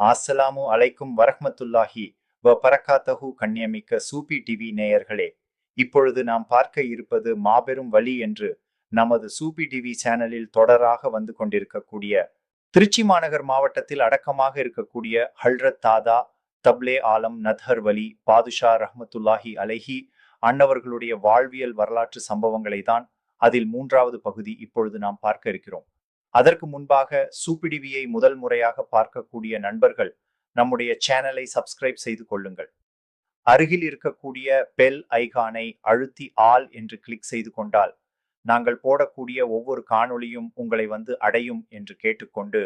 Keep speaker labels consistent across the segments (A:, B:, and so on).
A: அஸ்ஸலாமு அலைக்கும் வரஹ்மத்துல்லாஹி வ பரக்காத்தஹு கண்ணியமிக்க சூபி டிவி நேயர்களே இப்பொழுது நாம் பார்க்க இருப்பது மாபெரும் வழி என்று நமது சூபி டிவி சேனலில் தொடராக வந்து கொண்டிருக்கக்கூடிய திருச்சி மாநகர் மாவட்டத்தில் அடக்கமாக இருக்கக்கூடிய ஹல்ரத் தாதா தப்லே ஆலம் நத்ஹர் வலி பாதுஷா ரஹமத்துல்லாஹி அலைஹி அன்னவர்களுடைய வாழ்வியல் வரலாற்று சம்பவங்களை தான் அதில் மூன்றாவது பகுதி இப்பொழுது நாம் பார்க்க இருக்கிறோம். அதற்கு முன்பாக சூப்பிடிவியை முதல் முறையாக பார்க்கக்கூடிய நண்பர்கள் நம்முடைய சேனலை சப்ஸ்கிரைப் செய்து கொள்ளுங்கள். அருகில் இருக்கக்கூடிய பெல் ஐகானை அழுத்தி ஆல் என்று கிளிக் செய்து கொண்டால் நாங்கள் போடக்கூடிய ஒவ்வொரு காணொளியும் உங்களை வந்து அடையும் என்று கேட்டுக்கொண்டு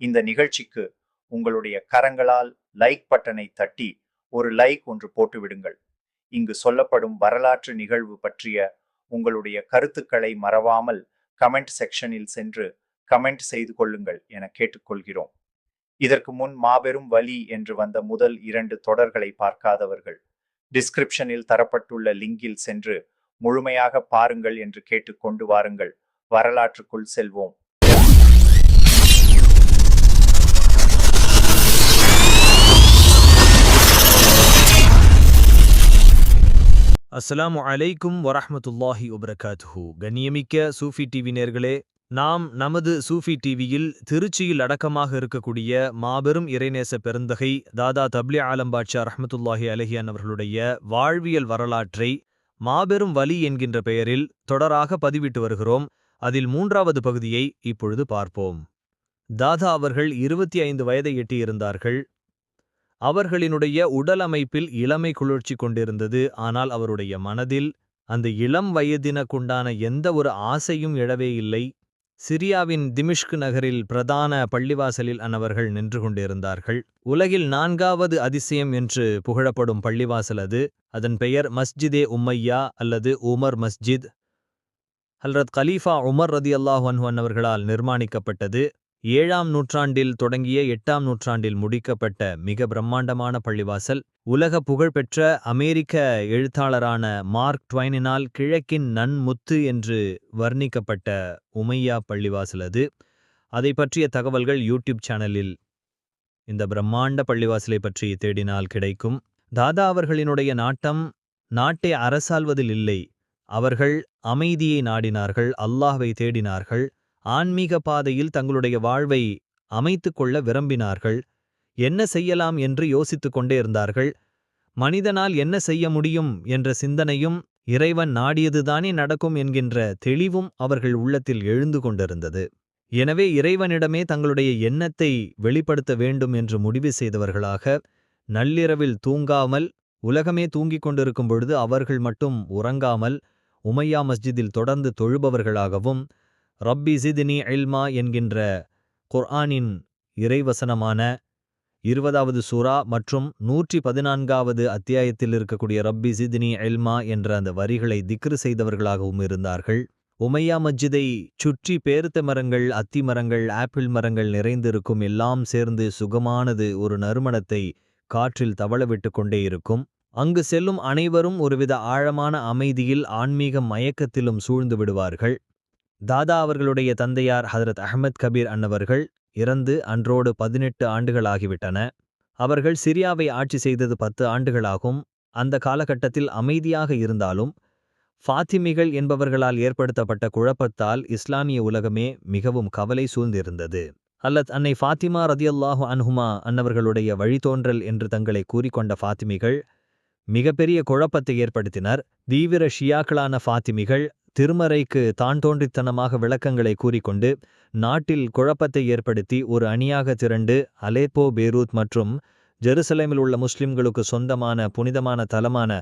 A: இந்த நிகழ்ச்சிக்கு உங்களுடைய கரங்களால் லைக் பட்டனை தட்டி ஒரு லைக் ஒன்று போட்டுவிடுங்கள் இங்கு சொல்லப்படும் வரலாற்று நிகழ்வு பற்றிய உங்களுடைய கருத்துக்களை மறவாமல் கமெண்ட் செக்ஷனில் சென்று கமெண்ட் செய்து கொள்ளுங்கள் என கேட்டுக்கொள்கிறோம். இதற்கு முன் மாபெரும் வலி என்று வந்த முதல் இரண்டு தொடர்களை பார்க்காதவர்கள் டிஸ்கிரிப்ஷனில் தரப்பட்டுள்ள லிங்கில் சென்று முழுமையாக பாருங்கள் என்று கேட்டுக்கொண்டு வாருங்கள். வரலாற்றுக்குள் செல்வோம்.
B: அஸ்லாம் அலைக்கும் வரஹ்மத்துல்லாஹி வபரகாத்துஹு. கண்ணியமிக்க சூஃபி டிவி நேர்களே நாம் நமது சூஃபி டிவியில் திருச்சியில் அடக்கமாக இருக்கக்கூடிய மாபெரும் இறைநேச பெருந்தகை தாதா தப்லி ஆலம் பாட்ஷா ரஹ்மத்துல்லாஹி அலஹியான் அவர்களுடைய வாழ்வியல் வரலாற்றை மாபெரும் வலி என்கின்ற பெயரில் தொடராக பதிவிட்டு வருகிறோம். அதில் மூன்றாவது பகுதியை இப்பொழுது பார்ப்போம். தாதா அவர்கள் இருபத்தி ஐந்து வயதை எட்டியிருந்தார்கள். அவர்களினுடைய உடல் அமைப்பில் இளமை குளிர்ச்சி கொண்டிருந்தது. ஆனால் அவருடைய மனதில் அந்த இளம் வயதினக்குண்டான எந்த ஒரு ஆசையும் எழவே இல்லை. சிரியாவின் திமிஷ்க் நகரில் பிரதான பள்ளிவாசலில் அன்னவர்கள் நின்று கொண்டிருந்தார்கள். உலகில் நான்காவது அதிசயம் என்று புகழப்படும் பள்ளிவாசல் அது. அதன் பெயர் மஸ்ஜிதே உம்மையா அல்லது உமர் மஸ்ஜித். ஹல்ரத் கலீஃபா உமர் ரதி அல்லாஹ் அன்னவர்களால் நிர்மாணிக்கப்பட்டது. ஏழாம் நூற்றாண்டில் தொடங்கிய எட்டாம் நூற்றாண்டில் முடிக்கப்பட்ட மிக பிரம்மாண்டமான பள்ளிவாசல். உலக புகழ்பெற்ற அமெரிக்க எழுத்தாளரான மார்க் ட்வைனினால் கிழக்கின் நன்முத்து என்று வர்ணிக்கப்பட்ட உமையா பள்ளிவாசல் அது. அதை பற்றிய தகவல்கள் யூடியூப் சேனலில் இந்த பிரம்மாண்ட பள்ளிவாசலை பற்றி தேடினால் கிடைக்கும். தாதா அவர்களினுடைய நாட்டம் நாட்டை அரசாள்வதில் இல்லை. அவர்கள் அமைதியை நாடினார்கள் அல்லாஹ்வை தேடினார்கள். ஆன்மீக பாதையில் தங்களுடைய வாழ்வை அமைத்துக் கொள்ள விரும்பினார்கள். என்ன செய்யலாம் என்று யோசித்துக் கொண்டே இருந்தார்கள். மனிதனால் என்ன செய்ய முடியும் என்ற சிந்தனையும் இறைவன் நாடியதுதானே நடக்கும் என்கின்ற தெளிவும் அவர்கள் உள்ளத்தில் எழுந்து கொண்டிருந்தது. எனவே இறைவனிடமே தங்களுடைய எண்ணத்தை வெளிப்படுத்த வேண்டும் என்று முடிவு செய்தவர்களாக நள்ளிரவில் தூங்காமல் உலகமே தூங்கிக் கொண்டிருக்கும் பொழுது அவர்கள் மட்டும் உறங்காமல் உமையா மஸ்ஜிதில் தொடர்ந்து தொழுபவர்களாகவும் ரப்பி ஜிதினி இல்மா என்கின்ற குர்ஆனின் இறைவசனமான இருபதாவது சூரா மற்றும் நூற்றி பதினான்காவது அத்தியாயத்தில் இருக்கக்கூடிய ரப்பி சிதினி எல்மா என்ற அந்த வரிகளை திக்ரு செய்தவர்களாகவும் இருந்தார்கள். உமையா மஸ்ஜிதை சுற்றி பேருத்த மரங்கள் அத்தி மரங்கள் ஆப்பிள் மரங்கள் நிறைந்திருக்கும் எல்லாம் சேர்ந்து சுகமானது ஒரு நறுமணத்தை காற்றில் தவளவிட்டு கொண்டே இருக்கும். அங்கு செல்லும் அனைவரும் ஒருவித ஆழமான அமைதியில் ஆன்மீக மயக்கத்திலும் சூழ்ந்து விடுவார்கள். தாதா அவர்களுடைய தந்தையார் ஹதரத் அஹமத் கபீர் அன்னவர்கள் இறந்து அன்றோடு பதினெட்டு ஆண்டுகளாகிவிட்டன. அவர்கள் சிரியாவை ஆட்சி செய்தது பத்து ஆண்டுகளாகும். அந்த காலகட்டத்தில் அமைதியாக இருந்தாலும் ஃபாத்திமிகள் என்பவர்களால் ஏற்படுத்தப்பட்ட குழப்பத்தால் இஸ்லாமிய உலகமே மிகவும் கவலை சூழ்ந்திருந்தது. அல்லத் அன்னை ஃபாத்திமா ரதியல்லாஹு அன்ஹுமா அன்னவர்களுடைய வழித்தோன்றல் என்று தங்களை கூறிக்கொண்ட ஃபாத்திமிகள் மிகப்பெரிய குழப்பத்தை ஏற்படுத்தினர். தீவிர ஷியாக்களான ஃபாத்திமிகள் திருமறைக்கு தான் தோன்றித்தனமாக விளக்கங்களை கூறிக்கொண்டு நாட்டில் குழப்பத்தை ஏற்படுத்தி ஒரு அணியாக திரண்டு அலேப்போ பேரூத் மற்றும் ஜெருசலேமில் உள்ள முஸ்லிம்களுக்கு சொந்தமான புனிதமான தலமான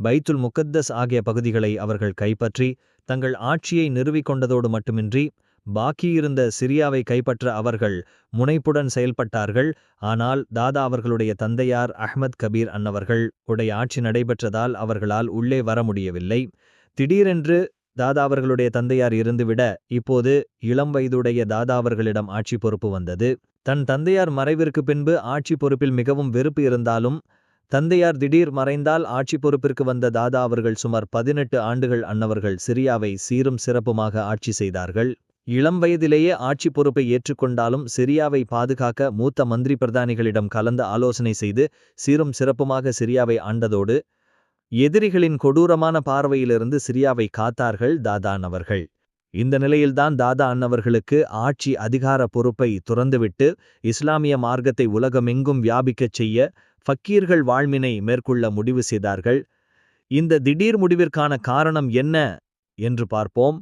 B: பைத்துல் முக்கத்தஸ் ஆகிய பகுதிகளை அவர்கள் கைப்பற்றி தங்கள் ஆட்சியை நிறுவிக்கொண்டதோடு மட்டுமின்றி பாக்கியிருந்த சிரியாவை கைப்பற்ற அவர்கள் முனைப்புடன் செயல்பட்டார்கள். ஆனால் தாதா அவர்களுடைய தந்தையார் அஹ்மத் கபீர் அன்னவர்கள் உடைய ஆட்சி நடைபெற்றதால் அவர்களால் உள்ளே வர முடியவில்லை. திடீரென்று தாதா அவர்களுடைய தந்தையார் இருந்துவிட இப்போது இளம் வயதுடைய தாதா அவர்களிடம் ஆட்சி பொறுப்பு வந்தது. தன் தந்தையார் மறைவிற்கு பின்பு ஆட்சி பொறுப்பில் மிகவும் வெறுப்பு இருந்தாலும் தந்தையார் திடீர் மறைந்தால் ஆட்சி பொறுப்பிற்கு வந்த தாதா அவர்கள் சுமார் பதினெட்டு ஆண்டுகள் அன்னவர்கள் சிரியாவை சீரும் சிறப்புமாக ஆட்சி செய்தார்கள். இளம் வயதிலேயே ஆட்சி பொறுப்பை ஏற்றுக்கொண்டாலும் சிரியாவை பாதுகாக்க மூத்த மந்திரி பிரதானிகளிடம் கலந்து ஆலோசனை செய்து சீரும் சிறப்புமாக சிரியாவை ஆண்டதோடு எதிரிகளின் கொடூரமான பார்வையிலிருந்து சிரியாவை காத்தார்கள் தாதான் அவர்கள். இந்த நிலையில்தான் தாதா அன்னவர்களுக்கு ஆட்சி அதிகார பொறுப்பை துறந்துவிட்டு இஸ்லாமிய மார்க்கத்தை உலகமெங்கும் வியாபிக்கச் செய்ய ஃபக்கீர்கள் வாழ்மினை மேற்கொள்ள முடிவு செய்தார்கள். இந்த திடீர் முடிவிற்கான காரணம் என்ன? என்று பார்ப்போம்.